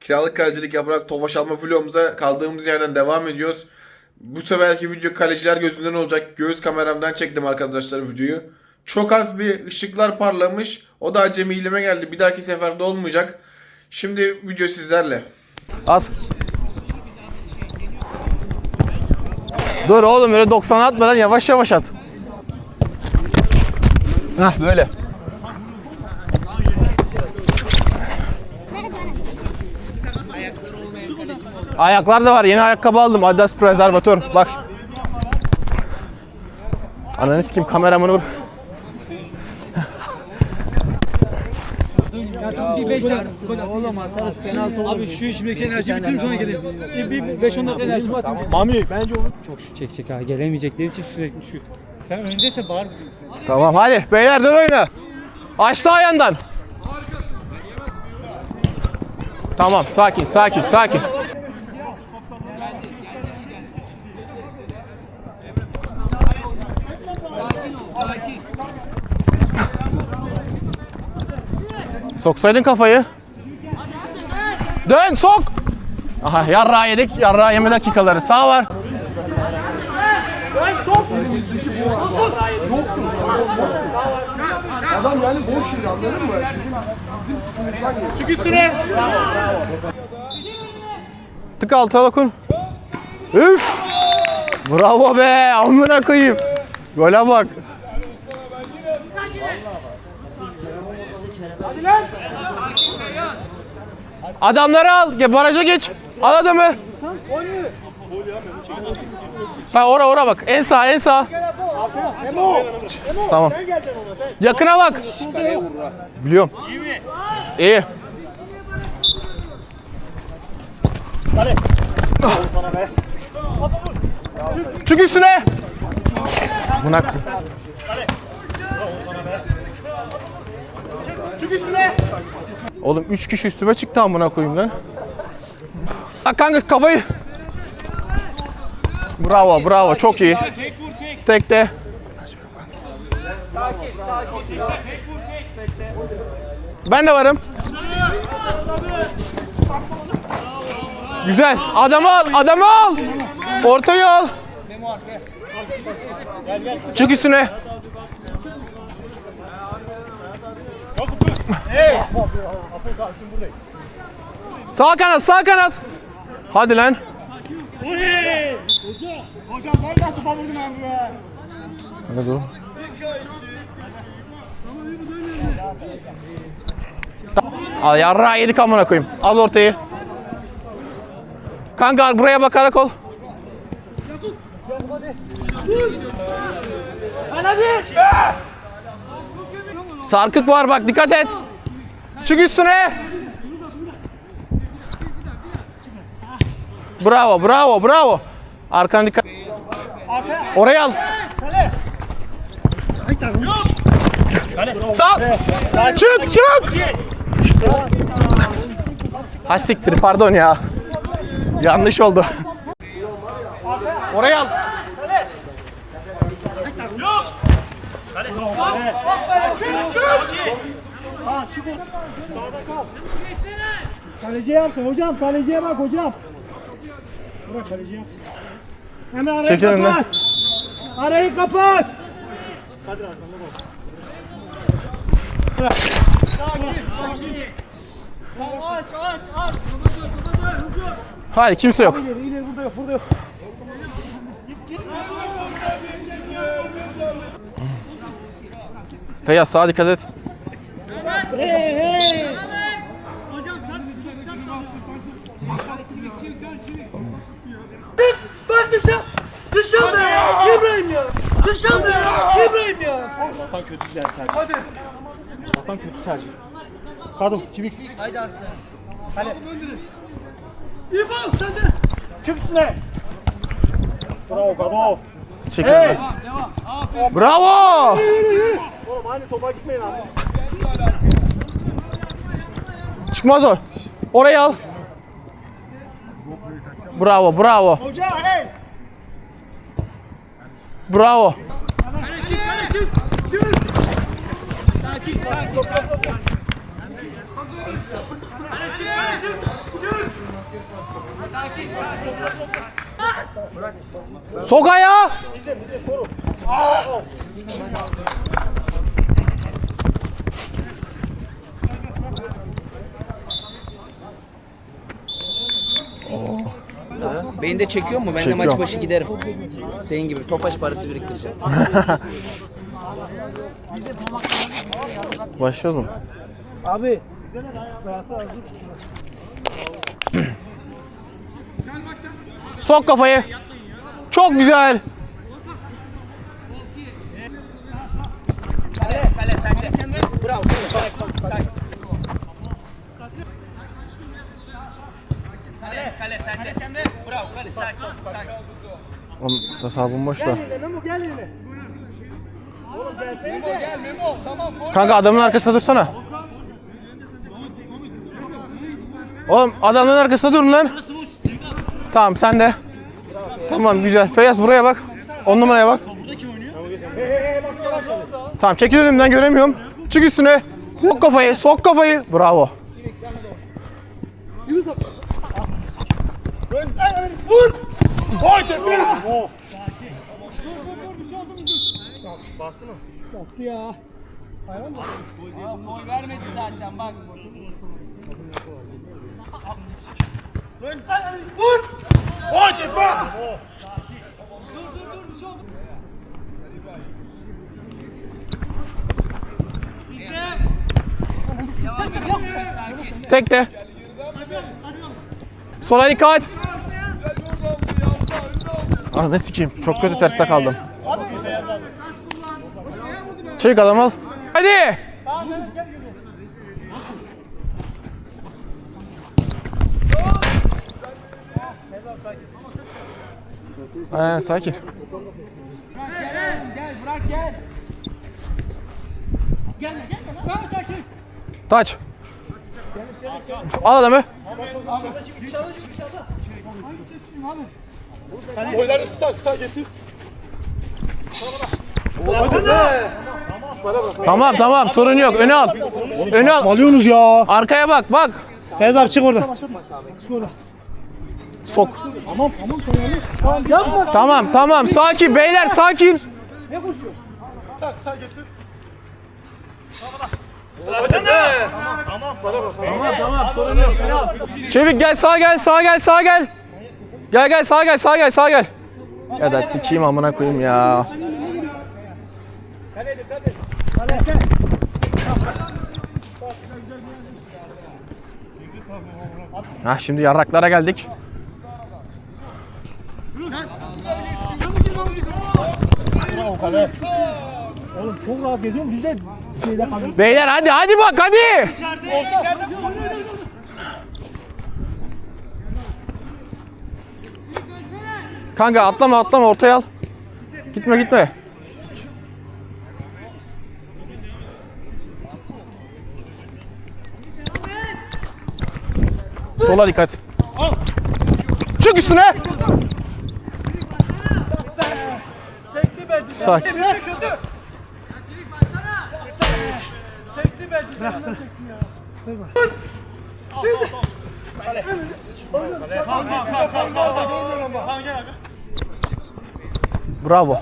Kiralık kalecilik yaparak Tofaş alma vlogumuza kaldığımız yerden devam ediyoruz. Bu seferki video kaleciler gözünden olacak. Göğüs kameramdan çektim arkadaşlar videoyu. Çok az bir ışıklar parlamış. O da acemiliğime geldi. Bir dahaki seferde olmayacak. Şimdi video sizlerle. At. Dur oğlum öyle 90 atma lan yavaş yavaş at. Hah böyle. Ayaklar da var. Yeni ayakkabı aldım. Adidas Preservator. Bak. Ananı kim kameramanı vur. Bir 5 dakika Oğlum atarız penaltı olur. Abi şu içimdeki enerji bitireyim sonra geleyim. Bir 5 10 dakika enerji var. Mami bence onu çok şut çekecek ha. Gelemeyecekleri için sürekli şut. Sen öndeyse bağır bizim. Tamam hadi beyler dön oyna. Açtı ayağından. Tamam sakin sakin sakin. Soksaydın kafayı. Dön sok. Aha yarra yedik. Yarra yeme dakikaları. Sağ var. Adam yani boş yeri anladın mı? Bizim, bizim geliyor. Çık üstüne. Tık alta dokun. Üf. Bravo be. Amına koyayım. Gole bak. Adamları al. Baraja geç. Al adamı. Ha ora ora bak. En sağ en sağ. Tamam. Yakına bak. Biliyorum. İyi. Çık üstüne. Buna Çık üstüne. Oğlum 3 kişi üstüme çıktı amına koyayım lan. Ha kanka kafayı. Bravo bravo çok iyi. Tek de. Ben de varım. Güzel. Adamı al, adamı al. Ortayı al. Çık üstüne. Sağ kanat, sağ kanat. Hadi lan. Hocam var ya topa vurdun abi. Hadi. Al yarra yedik amına koyayım. Al ortayı. Kanka buraya bak karakol. Sarkık var bak dikkat et. Çık üstüne. Bravo bravo bravo. Arkana dikkat. Oraya al. Sağ. Çık çık. Ha siktir pardon ya. Yanlış oldu. Oraya al. Kaleciye yapsın hocam. Kaleciye bak hocam. Bırak kaleciye yapsın. Hemen arayı Çekil kapat. Arayı kapat. Hayır kimse yok. İleri ileri burada yok burada yok. Feyyaz sağa dikkat et. Hey hey. Bak dışarı. Dışarıda ya. İbrahim ya. Dışarıda ya. İbrahim ya. Vatan kötü tercih. Hadi. Vatan kötü tercih. Kadın, çivik. Haydi aslan. Hadi. İbo sen de. Çık üstüne. Bravo, bravo. Çekil önünden. Bravo. Oğlum aynı topa gitmeyin abi. Çıkmaz o. Oraya al. Bravo bravo. Hoca hey. Bravo. Kale çık, kale çık. Çık. Sakin, sakin, sakin. Kale çık, kale çık. Çık. Sok ayağı. Beni de çekiyor mu? Ben de Çekiyorum. maç başı giderim. Senin gibi topaş parası biriktireceğim. Başlıyoruz mu? Abi. Sok kafayı. Çok güzel. Kale sende. Bravo. Kale, sakin. Kale, sende. Bravo. Oğlum tasavvum boş da. Kanka adamın arkasında dursana. Oğlum adamın arkasında durun lan. Tamam sen de. Tamam güzel. Feyyaz buraya bak. On numaraya bak. Tamam çekil önümden göremiyorum. Çık üstüne. Sok kafayı, sok kafayı. Bravo. Bastı ya. Gol vermedi zaten bak. Tek de. Sola dikkat. Ananı sikeyim. Çok kötü terste kaldım. Çek adam al. Hadi. Aynen sakin. Taç. Al adamı. Tamam tamam sorun yok. Öne al. Öne al. Alıyorsunuz ya. Arkaya bak bak. Feyyaz abi çık oradan. Sok. Tamam tamam tamam. Yapma. Tamam tamam sakin beyler sakin. Çevik gel sağa gel sağa gel sağa gel. Gel gel sağa gel sağa gel sağa gel. Ya da sikeyim amına koyayım ya. Hah şimdi yarraklara geldik. Oğlum çok rahat geziyorum. Biz de şeyde kalıyoruz. Beyler hadi hadi bak hadi. Kanka atlama atlama ortaya al. Gitme gitme. Sola dikkat. Çık üstüne. Sakin. Bravo.